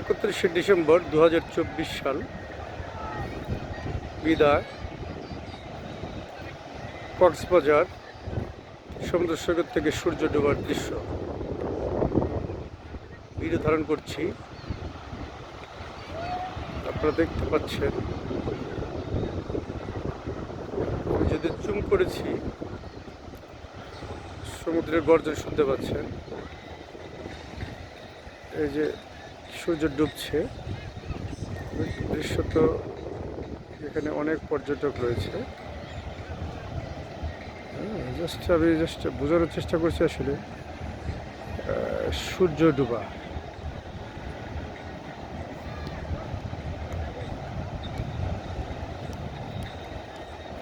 একত্রিশে ডিসেম্বর দু হাজার চব্বিশ সাল। বিদায়। কক্সবাজার সমুদ্র সৈকত থেকে সূর্য ডোবার দৃশ্য। ভিডিও ধারণ করছি। আপনারা দেখতে পাচ্ছেন। যদি চুম করেছি, সমুদ্রের গর্জন শুনতে পাচ্ছেন। এই যে সূর্য ডুবছে। দৃশ্যত এখানে অনেক পর্যটক রয়েছে। জাস্ট আমি জাস্ট বোঝানোর চেষ্টা করছি আসলে সূর্য ডুবা।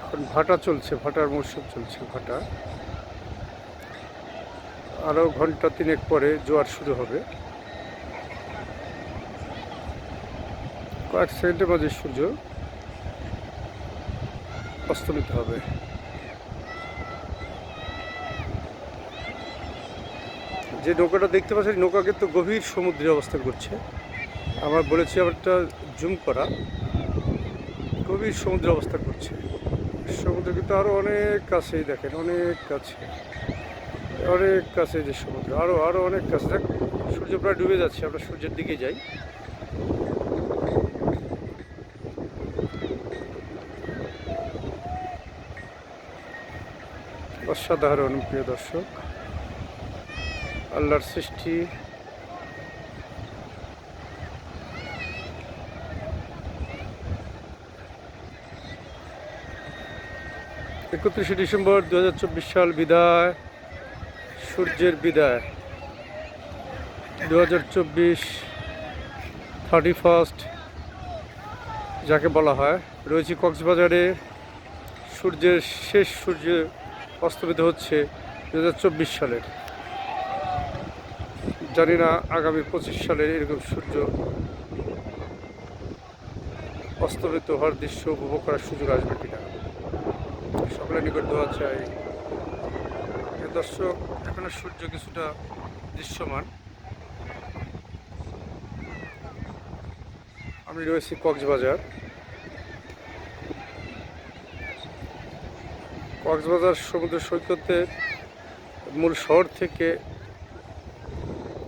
এখন ভাটা চলছে, ভাটার মরশুম চলছে, ভাটা। আরও ঘণ্টা তিনেক পরে জোয়ার শুরু হবে। কয়েক সেকেন্ডের মাঝে সূর্য। অস্তমিত হবে। যে নৌকাটা দেখতে পাচ্ছেন নৌকা কিন্তু গভীর সমুদ্রে অবস্থান করছে। আমার বলেছি, আবারটা জুম করা। গভীর সমুদ্রে অবস্থান করছে। সমুদ্র কিন্তু আরও অনেক কাছেই দেখেন, অনেক কাছে। অনেক কাছে যে সমুদ্র আরও আরও অনেক কাছে। দেখ, সূর্য প্রায় ডুবে যাচ্ছে, আমরা সূর্যের দিকে যাই। অসাধারণ, প্রিয় দর্শক। আল্লাহর সৃষ্টি। একত্রিশে ডিসেম্বর দু হাজার চব্বিশ সাল বিদায়, সূর্যের বিদায়। দু হাজার চব্বিশ থার্টি ফার্স্ট, যাকে বলা হয়, রয়েছে কক্সবাজারে সূর্যের শেষ সূর্য অস্তমিত হচ্ছে দু হাজার চব্বিশ সালের। জানি না আগামী পঁচিশ সালে এরকম সূর্য অস্তমিত হওয়ার দৃশ্য উপভোগ করার সুযোগ আসবে কিনা। সকলের নিকট দেওয়া চাই দর্শক, এখানে সূর্য কিছুটা দৃশ্যমান। আমি রয়েছি কক্সবাজার। কক্সবাজার সমুদ্র সৈকতে মূল শহর থেকে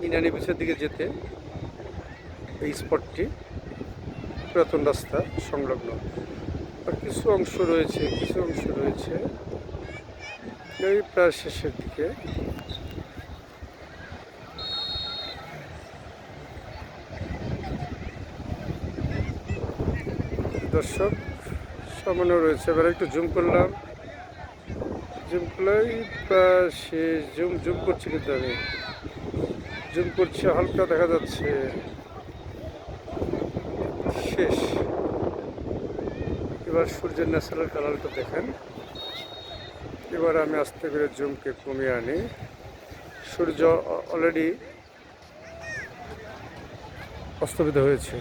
ইনানি বিচের দিকে যেতে এই স্পটটি পুরাতন রাস্তা সংলগ্ন। আর কিছু অংশ রয়েছে, কিছু অংশ রয়েছে এই প্রায় শেষের দিকে। দর্শক সামান্য রয়েছে। এবার একটু জুম করলাম। জুম করলেই শেষ জুম জুম করছি কিন্তু আমি। জুম করছি, হালকা দেখা যাচ্ছে। শেষ। এবার সূর্যের ন্যাচারাল কালারটা দেখেন। এবার আমি আস্তে করে জুমকে কমিয়ে আনি। সূর্য অলরেডি অস্তমিত হয়েছে।